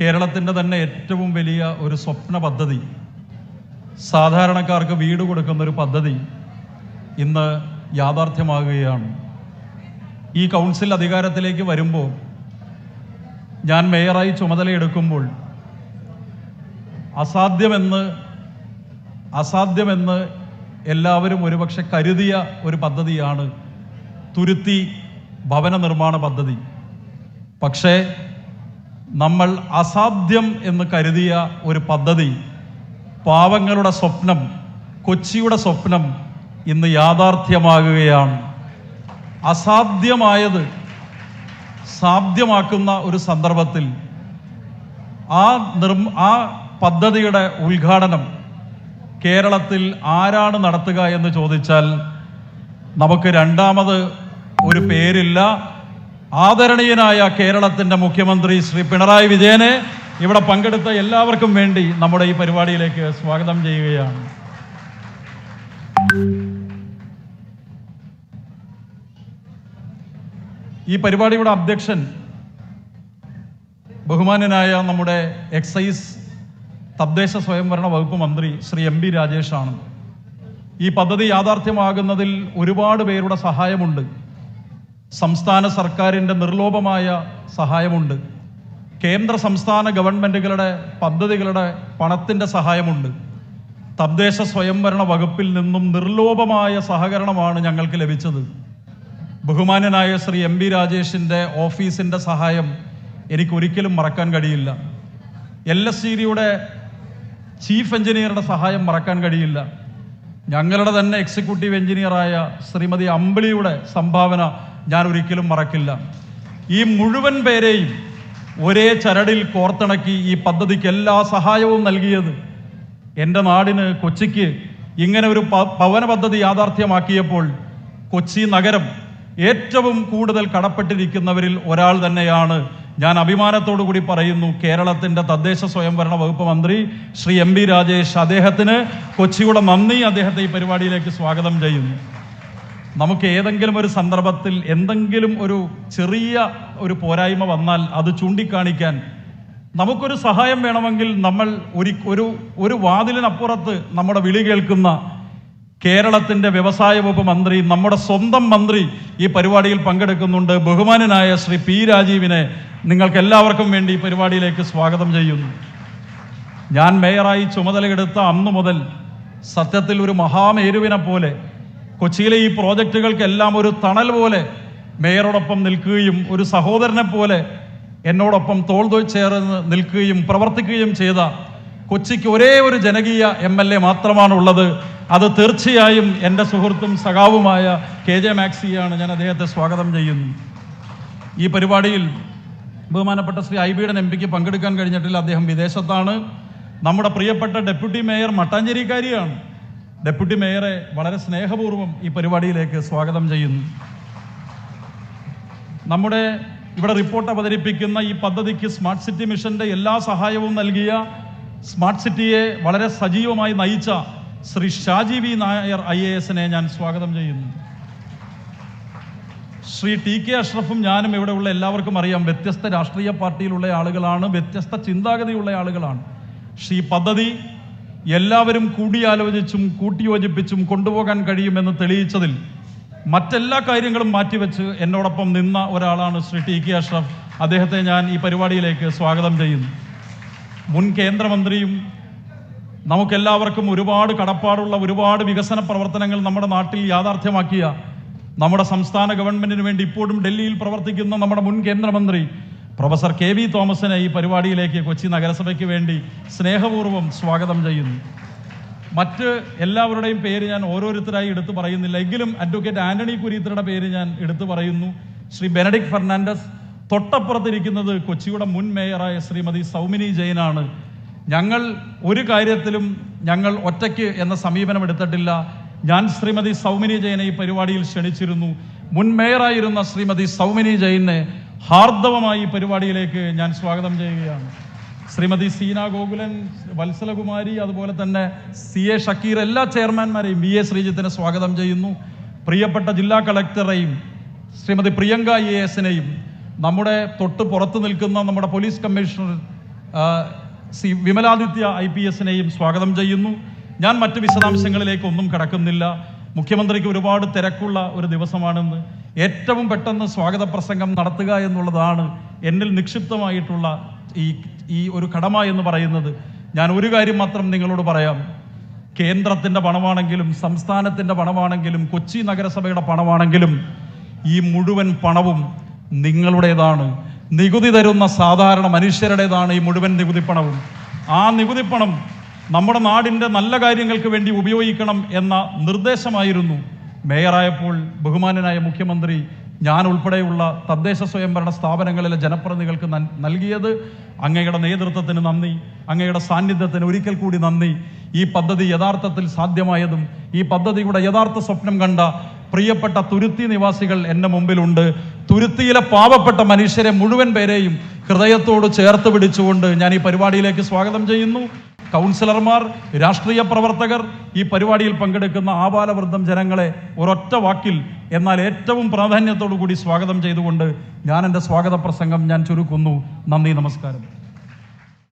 കേരളത്തിന്റെ തന്നെ ഏറ്റവും വലിയ ഒരു സ്വപ്ന പദ്ധതി സാധാരണക്കാർക്ക് വീട് കൊടുക്കുന്ന ഒരു പദ്ധതി ഇന്ന് യാഥാർത്ഥ്യമാകുകയാണ്. ഈ കൗൺസിൽ അധികാരത്തിലേക്ക് വരുമ്പോൾ ഞാൻ മേയറായി ചുമതലയെടുക്കുമ്പോൾ അസാധ്യമെന്ന് അസാധ്യമെന്ന് എല്ലാവരും ഒരുപക്ഷെ കരുതിയ ഒരു പദ്ധതിയാണ് തുരുത്തി ഭവന നിർമ്മാണ പദ്ധതി. പക്ഷേ നമ്മൾ അസാധ്യം എന്ന് കരുതിയ ഒരു പദ്ധതി പാവങ്ങളുടെ സ്വപ്നം കൊച്ചിയുടെ സ്വപ്നം ഇന്ന് യാഥാർത്ഥ്യമാകുകയാണ്. അസാധ്യമായത് സാധ്യമാക്കുന്ന ഒരു സന്ദർഭത്തിൽ ആ ആ പദ്ധതിയുടെ ഉദ്ഘാടനം കേരളത്തിൽ ആരാണ് നടത്തുക എന്ന് ചോദിച്ചാൽ നമുക്ക് രണ്ടാമത് ഒരു പേരില്ല. ആദരണീയനായ കേരളത്തിന്റെ മുഖ്യമന്ത്രി ശ്രീ പിണറായി വിജയനെ ഇവിടെ പങ്കെടുത്ത എല്ലാവർക്കും വേണ്ടി നമ്മുടെ ഈ പരിപാടിയിലേക്ക് സ്വാഗതം ചെയ്യുകയാണ്. ഈ പരിപാടിയുടെ അധ്യക്ഷൻ ബഹുമാനനായ നമ്മുടെ എക്സൈസ് തദ്ദേശ സ്വയംഭരണ വകുപ്പ് മന്ത്രി ശ്രീ എം ബി രാജേഷാണ്. ഈ പദ്ധതി യാഥാർത്ഥ്യമാകുന്നതിൽ ഒരുപാട് പേരുടെ സഹായമുണ്ട്. സംസ്ഥാന സർക്കാരിന്റെ നിർലോഭമായ സഹായമുണ്ട്. കേന്ദ്ര സംസ്ഥാന ഗവൺമെന്റുകളുടെ പദ്ധതികളുടെ പണത്തിന്റെ സഹായമുണ്ട്. തദ്ദേശ സ്വയംഭരണ വകുപ്പിൽ നിന്നും നിർലോഭമായ സഹകരണമാണ് ഞങ്ങൾക്ക് ലഭിച്ചത്. ബഹുമാന്യനായ ശ്രീ എം ബി രാജേഷിന്റെ ഓഫീസിന്റെ സഹായം എനിക്ക് ഒരിക്കലും മറക്കാൻ കഴിയില്ല. എൽ എസ് സി ഡിയുടെ ചീഫ് എഞ്ചിനീയറുടെ സഹായം മറക്കാൻ കഴിയില്ല. ഞങ്ങളുടെ തന്നെ എക്സിക്യൂട്ടീവ് എഞ്ചിനീയറായ ശ്രീമതി അമ്പിളിയുടെ സംഭാവന ഞാൻ ഒരിക്കലും മറക്കില്ല. ഈ മുഴുവൻ പേരെയും ഒരേ ചരടിൽ കോർത്തിണക്കി ഈ പദ്ധതിക്ക് എല്ലാ സഹായവും നൽകിയത് എന്റെ നാടിന് കൊച്ചിക്ക് ഇങ്ങനെ ഒരു ഭവന പദ്ധതി യാഥാർത്ഥ്യമാക്കിയപ്പോൾ കൊച്ചി നഗരം ഏറ്റവും കൂടുതൽ കടപ്പെട്ടിരിക്കുന്നവരിൽ ഒരാൾ തന്നെയാണ്. ഞാൻ അഭിമാനത്തോടു കൂടി പറയുന്നു കേരളത്തിന്റെ തദ്ദേശ സ്വയംഭരണ വകുപ്പ് മന്ത്രി ശ്രീ എം ബി രാജേഷ് അദ്ദേഹത്തിന് കൊച്ചിയുടെ നന്ദി അദ്ദേഹത്തെ ഈ പരിപാടിയിലേക്ക് സ്വാഗതം ചെയ്യുന്നു. നമുക്ക് ഏതെങ്കിലും ഒരു സന്ദർഭത്തിൽ എന്തെങ്കിലും ഒരു ചെറിയ ഒരു പോരായ്മ വന്നാൽ അത് ചൂണ്ടിക്കാണിക്കാൻ നമുക്കൊരു സഹായം വേണമെങ്കിൽ നമ്മൾ ഒരു ഒരു ഒരു വാതിലിനപ്പുറത്ത് നമ്മുടെ വിളി കേൾക്കുന്ന കേരളത്തിന്റെ വ്യവസായ വകുപ്പ് മന്ത്രി നമ്മുടെ സ്വന്തം മന്ത്രി ഈ പരിപാടിയിൽ പങ്കെടുക്കുന്നുണ്ട്. ബഹുമാനനായ ശ്രീ പി രാജീവിനെ നിങ്ങൾക്ക് എല്ലാവർക്കും വേണ്ടി ഈ പരിപാടിയിലേക്ക് സ്വാഗതം ചെയ്യുന്നു. ഞാൻ മേയറായി ചുമതലയെടുത്ത അന്നു മുതൽ സത്യത്തിൽ ഒരു മഹാമേരുവിനെ പോലെ കൊച്ചിയിലെ ഈ പ്രോജക്റ്റുകൾക്കെല്ലാം ഒരു തണൽ പോലെ മേയറോടൊപ്പം നിൽക്കുകയും ഒരു സഹോദരനെ പോലെ എന്നോടൊപ്പം തോൾ തോൾ ചേർന്ന് നിൽക്കുകയും പ്രവർത്തിക്കുകയും ചെയ്ത കൊച്ചിക്ക് ഒരേ ഒരു ജനകീയ എം എൽ എ മാത്രമാണുള്ളത്. അത് തീർച്ചയായും എന്റെ സുഹൃത്തും സഖാവുമായ കെ ജെ മാക്സിയാണ് ഞാൻ അദ്ദേഹത്തെ സ്വാഗതം ചെയ്യുന്നു. ഈ പരിപാടിയിൽ ബഹുമാനപ്പെട്ട ശ്രീ ഐ ബിയുടെ എം പിക്ക് പങ്കെടുക്കാൻ കഴിഞ്ഞിട്ടില്ല. അദ്ദേഹം വിദേശത്താണ്. നമ്മുടെ പ്രിയപ്പെട്ട ഡെപ്യൂട്ടി മേയർ മട്ടാഞ്ചേരിക്കാരിയാണ്. ഡെപ്യൂട്ടി മേയറെ വളരെ സ്നേഹപൂർവം ഈ പരിപാടിയിലേക്ക് സ്വാഗതം ചെയ്യുന്നു. നമ്മുടെ ഇവിടെ റിപ്പോർട്ട് അവതരിപ്പിക്കുന്ന ഈ പദ്ധതിക്ക് സ്മാർട്ട് സിറ്റി മിഷന്റെ എല്ലാ സഹായവും നൽകിയ സ്മാർട്ട് സിറ്റിയെ വളരെ സജീവമായി നയിച്ച Shri Shaji V Nair I A എസിനെ ഞാൻ സ്വാഗതം ചെയ്യുന്നു. ശ്രീ ടി കെ അഷ്റഫും ഞാനും ഇവിടെയുള്ള എല്ലാവർക്കും അറിയാം വ്യത്യസ്ത രാഷ്ട്രീയ പാർട്ടിയിലുള്ള ആളുകളാണ് വ്യത്യസ്ത ചിന്താഗതിയുള്ള ആളുകളാണ്. ഈ പദ്ധതി എല്ലാവരും കൂടിയാലോചിച്ചും കൂട്ടിയോജിപ്പിച്ചും കൊണ്ടുപോകാൻ കഴിയുമെന്ന് തെളിയിച്ചതിൽ മറ്റെല്ലാ കാര്യങ്ങളും മാറ്റിവെച്ച് എന്നോടൊപ്പം നിന്ന ഒരാളാണ് ശ്രീ ടി കെ അഷ്റഫ്. അദ്ദേഹത്തെ ഞാൻ ഈ പരിപാടിയിലേക്ക് സ്വാഗതം ചെയ്യുന്നു. മുൻ കേന്ദ്രമന്ത്രിയും നമുക്കെല്ലാവർക്കും ഒരുപാട് കടപ്പാടുള്ള ഒരുപാട് വികസന പ്രവർത്തനങ്ങൾ നമ്മുടെ നാട്ടിൽ യാഥാർത്ഥ്യമാക്കിയ നമ്മുടെ സംസ്ഥാന ഗവൺമെന്റിന് വേണ്ടി ഇപ്പോഴും ഡൽഹിയിൽ പ്രവർത്തിക്കുന്ന നമ്മുടെ മുൻ കേന്ദ്രമന്ത്രി പ്രൊഫസർ കെ വി തോമസിനെ ഈ പരിപാടിയിലേക്ക് കൊച്ചി നഗരസഭയ്ക്ക് വേണ്ടി സ്നേഹപൂർവം സ്വാഗതം ചെയ്യുന്നു. മറ്റ് എല്ലാവരുടെയും പേര് ഞാൻ ഓരോരുത്തരായി എടുത്തു പറയുന്നില്ല. എങ്കിലും അഡ്വക്കേറ്റ് ആന്റണി കുരീത്രയുടെ പേര് ഞാൻ എടുത്തു പറയുന്നു. ശ്രീ ബെനഡിക് ഫെർണാണ്ടസ് തൊട്ടപ്പുറത്തിരിക്കുന്നത് കൊച്ചിയുടെ മുൻ മേയറായ ശ്രീമതി സൗമിനി ജെയിനാണ്. ഞങ്ങൾ ഒരു കാര്യത്തിലും ഞങ്ങൾ ഒറ്റയ്ക്ക് എന്ന സമീപനം എടുത്തിട്ടില്ല. ഞാൻ ശ്രീമതി സൗമിനി ജെയിനെ ഈ പരിപാടിയിൽ ക്ഷണിച്ചിരുന്നു. മുൻ മേയറായിരുന്ന ശ്രീമതി സൗമിനി ജെയിനെ ഹാർദവമായി പരിപാടിയിലേക്ക് ഞാൻ സ്വാഗതം ചെയ്യുകയാണ്. ശ്രീമതി സീന ഗോകുലൻ വത്സലകുമാരി അതുപോലെ തന്നെ സി എ ഷക്കീർ എല്ലാ ചെയർമാൻമാരെയും വി എ ശ്രീജിത്തിനെ സ്വാഗതം ചെയ്യുന്നു. പ്രിയപ്പെട്ട ജില്ലാ കളക്ടറെയും ശ്രീമതി പ്രിയങ്ക എ എസിനെയും നമ്മുടെ തൊട്ട് പുറത്ത് നിൽക്കുന്ന നമ്മുടെ police commissioner C Vimaladitya I P എസിനെയും സ്വാഗതം ചെയ്യുന്നു. ഞാൻ മറ്റ് വിശദാംശങ്ങളിലേക്ക് ഒന്നും കടക്കുന്നില്ല. മുഖ്യമന്ത്രിക്ക് ഒരുപാട് തിരക്കുള്ള ഒരു ദിവസമാണെന്ന്. ഏറ്റവും പെട്ടെന്ന് സ്വാഗത പ്രസംഗം നടത്തുക എന്നുള്ളതാണ് എന്നിൽ നിക്ഷിപ്തമായിട്ടുള്ള ഈ ഈ ഒരു കടമ എന്ന് പറയുന്നത്. ഞാൻ ഒരു കാര്യം മാത്രം നിങ്ങളോട് പറയാം. കേന്ദ്രത്തിന്റെ പണമാണെങ്കിലും സംസ്ഥാനത്തിന്റെ പണമാണെങ്കിലും കൊച്ചി നഗരസഭയുടെ പണമാണെങ്കിലും ഈ മുഴുവൻ പണവും നിങ്ങളുടേതാണ്. നികുതി തരുന്ന സാധാരണ മനുഷ്യരുടേതാണ് ഈ മുഴുവൻ നികുതി പണവും. ആ നികുതി പണം നമ്മുടെ നാടിന്റെ നല്ല കാര്യങ്ങൾക്ക് വേണ്ടി ഉപയോഗിക്കണം എന്ന നിർദ്ദേശമായിരുന്നു. മേയറായപ്പോൾ ബഹുമാനനായ മുഖ്യമന്ത്രി ഞാൻ ഉൾപ്പെടെയുള്ള തദ്ദേശ സ്വയംഭരണ സ്ഥാപനങ്ങളിലെ ജനപ്രതിനിധികൾക്ക് നൽ- നൽകിയത് അങ്ങയുടെ നേതൃത്വത്തിന് നന്ദി അങ്ങയുടെ സാന്നിധ്യത്തിന് ഒരിക്കൽ കൂടി നന്ദി. ഈ പദ്ധതി യഥാർത്ഥത്തിൽ സാധ്യമായതും ഈ പദ്ധതിയുടെ യഥാർത്ഥ സ്വപ്നം കണ്ട പ്രിയപ്പെട്ട തുരുത്തി നിവാസികൾ എന്റെ മുമ്പിലുണ്ട്. തുരുത്തിയിലെ പാവപ്പെട്ട മനുഷ്യരെ മുഴുവൻ പേരെയും ഹൃദയത്തോട് ചേർത്ത് പിടിച്ചുകൊണ്ട് ഞാൻ ഈ പരിപാടിയിലേക്ക് സ്വാഗതം ചെയ്യുന്നു. കൗൺസിലർമാർ രാഷ്ട്രീയ പ്രവർത്തകർ ഈ പരിപാടിയിൽ പങ്കെടുക്കുന്ന ആപാലവൃദ്ധം ജനങ്ങളെ ഒരൊറ്റ വാക്കിൽ എന്നാൽ ഏറ്റവും പ്രാധാന്യത്തോടു കൂടി സ്വാഗതം ചെയ്തുകൊണ്ട് ഞാൻ എന്റെ സ്വാഗത പ്രസംഗം ഞാൻ ചുരുക്കുന്നു. നന്ദി നമസ്കാരം.